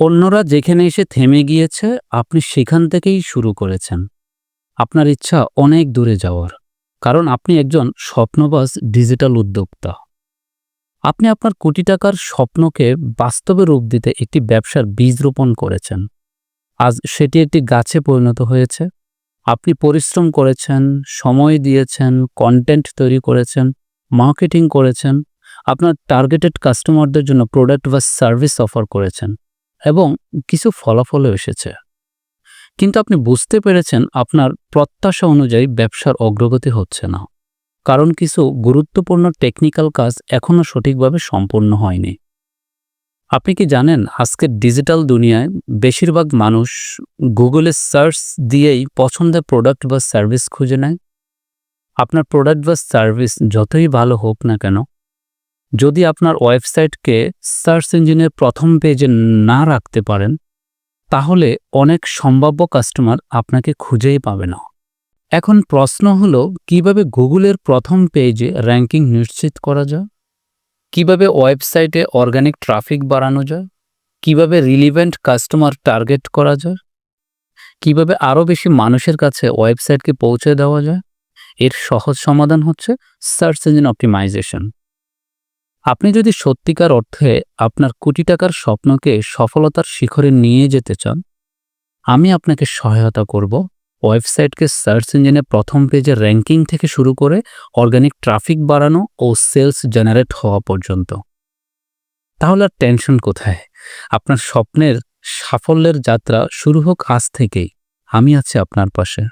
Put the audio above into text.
অন্যরা যেখানে এসে থেমে গিয়েছে, আপনি সেখান থেকেই শুরু করেছেন। আপনার ইচ্ছা অনেক দূরে যাওয়ার। কারণ আপনি একজন স্বপ্নবাস ডিজিটাল উদ্যোক্তা। আপনি আপনার কোটি টাকার স্বপ্নকে বাস্তবে রূপ দিতে একটি ব্যবসার বীজ রোপণ করেছেন। আজ সেটি একটি গাছে পরিণত হয়েছে। আপনি পরিশ্রম করেছেন, সময় দিয়েছেন কন্টেন্ট তৈরি করেছেন মার্কেটিং করেছেন। আপনার টার্গেটেড কাস্টমারদের জন্য প্রোডাক্ট বা সার্ভিস অফার করেছেন। এবং কিছু ফলাফলও এসেছে। কিন্তু আপনি বুঝতে পেরেছেন আপনার প্রত্যাশা অনুযায়ী ব্যবসার অগ্রগতি হচ্ছে না। কারণ কিছু গুরুত্বপূর্ণ টেকনিক্যাল কাজ এখনও সঠিকভাবে সম্পূর্ণ হয়নি। আপনি কি জানেন আজকের ডিজিটাল দুনিয়ায় বেশিরভাগ মানুষ গুগলে সার্চ দিয়েই পছন্দের প্রোডাক্ট বা সার্ভিস খুঁজে নেয়? আপনার প্রোডাক্ট বা সার্ভিস যতই ভালো হোক না কেন যদি আপনার ওয়েবসাইটকে সার্চ ইঞ্জিনের প্রথম পেজে না রাখতে পারেন, তাহলে অনেক সম্ভাব্য কাস্টমার আপনাকে খুঁজেই পাবে না। এখন প্রশ্ন হলো, কীভাবে গুগলের প্রথম পেজে র্যাঙ্কিং নিশ্চিত করা যায়? কীভাবে ওয়েবসাইটে অর্গানিক ট্রাফিক বাড়ানো যায়? কীভাবে রিলিভেন্ট কাস্টমার টার্গেট করা যায়? কীভাবে আরও বেশি মানুষের কাছে ওয়েবসাইটকে পৌঁছে দেওয়া যায়? এর সহজ সমাধান হচ্ছে সার্চ ইঞ্জিন অপটিমাইজেশন। আপনি যদি সত্যিকার অর্থে আপনার কোটি টাকার স্বপ্নকে সফলতার শিখরে নিয়ে যেতে চান, আমি আপনাকে সহায়তা করব ওয়েবসাইটকে সার্চ ইঞ্জিনে প্রথম পেজে র্যাঙ্কিং থেকে শুরু করে অর্গানিক ট্রাফিক বাড়ানো ও সেলস জেনারেট হওয়া পর্যন্ত। তাহলে আর টেনশন কোথায়? আপনার স্বপ্নের সাফল্যের যাত্রা শুরু হোক আজ থেকেই। আমি আছি আপনার পাশে।